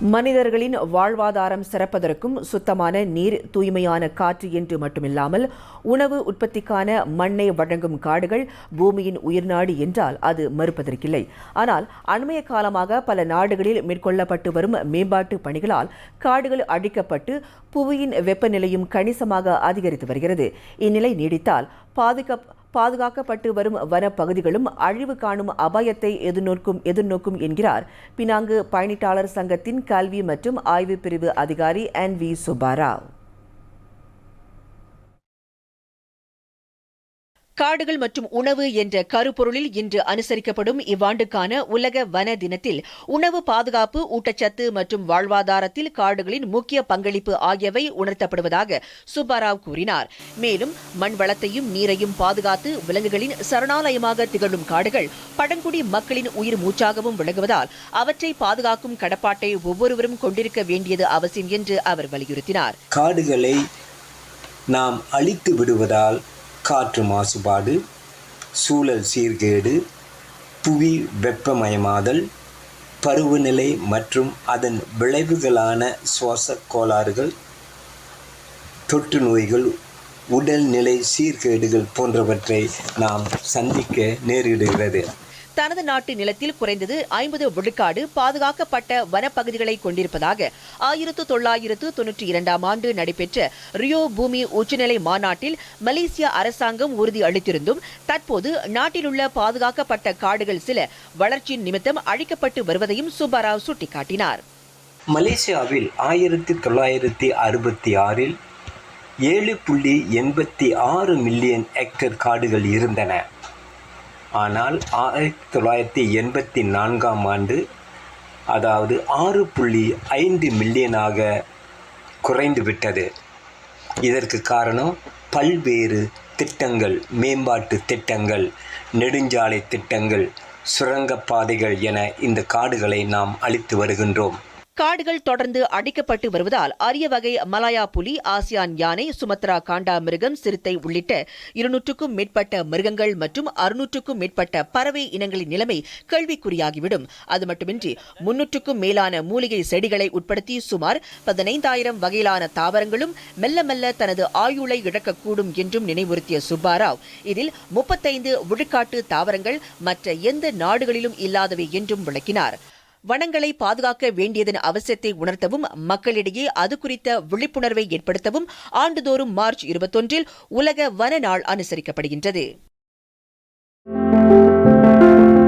மனிதர்களின் வாழ்வாதாரம் சிறப்பதற்கும் சுத்தமான நீர் தூய்மையான காற்று என்று மட்டுமில்லாமல் உணவு உற்பத்திக்கான மண்ணை வழங்கும் காடுகள் பூமியின் உயிர்நாடு என்றால் அது மறுப்பதற்கில்லை. ஆனால் அண்மைய காலமாக பல நாடுகளில் மேற்கொள்ளப்பட்டு வரும் மேம்பாட்டு பணிகளால் காடுகள் அழிக்கப்பட்டு புவியின் வெப்பநிலையும் கணிசமாக அதிகரித்து வருகிறது. இந்நிலை நீடித்தால் பாதுகாப்பு பாதுகாக்கப்பட்டு வரும் வனப்பகுதிகளும் அழிவு காணும் அபாயத்தை எதிர்நோக்கும் எதிர்நோக்கும் என்கிறார் பினாங்கு பயணிட்டாளர் சங்கத்தின் கல்வி மற்றும் ஆய்வு பிரிவு அதிகாரி என் வி சுபாராவ் காடுகள் மற்றும் உணவு என்ற கருப்பொருளில் இன்று அனுசரிக்கப்படும் இவ்வாண்டுக்கான உலக வன தினத்தில் உணவு பாதுகாப்பு ஊட்டச்சத்து மற்றும் வாழ்வாதாரத்தில் காடுகளின் முக்கிய பங்களிப்பு ஆகியவை உணர்த்தப்படுவதாக சுப்பாராவ் கூறினார். மேலும் மண் வளத்தையும் நீரையும் பாதுகாத்து விலங்குகளின் சரணாலயமாக திகழும் காடுகள் பழங்குடி மக்களின் உயிர் மூச்சாகவும் விளங்குவதால் அவற்றை பாதுகாக்கும் கடப்பாட்டை ஒவ்வொருவரும் கொண்டிருக்க வேண்டியது அவசியம் என்று அவர் வலியுறுத்தினார். காடுகளை நாம் அழித்து விடுவதால் காற்று மாசுபாடு சூழல் சீர்கேடு புவி வெப்பமயமாதல் பருவநிலை மற்றும் அதன் விளைவுகளான சுவாச கோளாறுகள் தொற்று நோய்கள் உடல்நிலை சீர்கேடுகள் போன்றவற்றை நாம் சந்திக்க நேரிடுகிறது. தனது நாட்டு நிலத்தில் குறைந்தது ஐம்பது விழுக்காடு பாதுகாக்கப்பட்ட வனப்பகுதிகளை கொண்டிருப்பதாக ஆயிரத்து தொள்ளாயிரத்து தொன்னூற்றி இரண்டாம் ஆண்டு நடைபெற்ற ரியோ பூமி உச்சநிலை மாநாட்டில் மலேசிய அரசாங்கம் உறுதி அளித்திருந்தும் தற்போது நாட்டிலுள்ள பாதுகாக்கப்பட்ட காடுகள் சில வளர்ச்சியின் நிமித்தம் அழிக்கப்பட்டு வருவதையும் சுப்பாராவ் சுட்டிக்காட்டினார். மலேசியாவில் ஆயிரத்தி தொள்ளாயிரத்தி அறுபத்தி ஆறில் ஏழு புள்ளி எண்பத்தி ஆறு மில்லியன் ஹெக்டர் காடுகள் இருந்தன. ஆனால் ஆயிரத்தி தொள்ளாயிரத்தி எண்பத்தி நான்காம் ஆண்டு அதாவது ஆறு புள்ளி ஐந்து மில்லியனாக குறைந்து விட்டது. இதற்கு காரணம் பல்வேறு திட்டங்கள் மேம்பாட்டு திட்டங்கள் நெடுஞ்சாலை திட்டங்கள் சுரங்கப்பாதைகள் என இந்த காடுகளை நாம் அளித்து வருகின்றோம். காடுகள் தொடர்ந்து அடிக்கப்பட்டு வருவதால் அரிய வகை மலாயா புலி ஆசியான் யானை சுமத்ரா காண்டா மிருகம் சிறுத்தை உள்ளிட்ட இருநூற்றுக்கும் மேற்பட்ட மிருகங்கள் மற்றும் அறுநூற்றுக்கும் மேற்பட்ட பறவை இனங்களின் நிலைமை கேள்விக்குறியாகிவிடும். அது மட்டுமின்றி முன்னூற்றுக்கும் மேலான மூலிகை செடிகளை உட்படுத்தி சுமார் பதினைந்தாயிரம் வகையிலான தாவரங்களும் மெல்ல மெல்ல தனது ஆயுளை இழக்கக்கூடும் என்றும் நினைவுறுத்திய சுப்பாராவ் இதில் முப்பத்தைந்து விழுக்காட்டு தாவரங்கள் மற்ற எந்த நாடுகளிலும் இல்லாதவை என்றும் விளக்கினார். வனங்களை பாதுகாக்க வேண்டியதன் அவசியத்தை உணர்த்தவும் மக்களிடையே அது குறித்த விழிப்புணர்வை ஏற்படுத்தவும் ஆண்டுதோறும் மார்ச் இருபத்தொன்றில் உலக வன நாள் அனுசரிக்கப்படுகின்றது.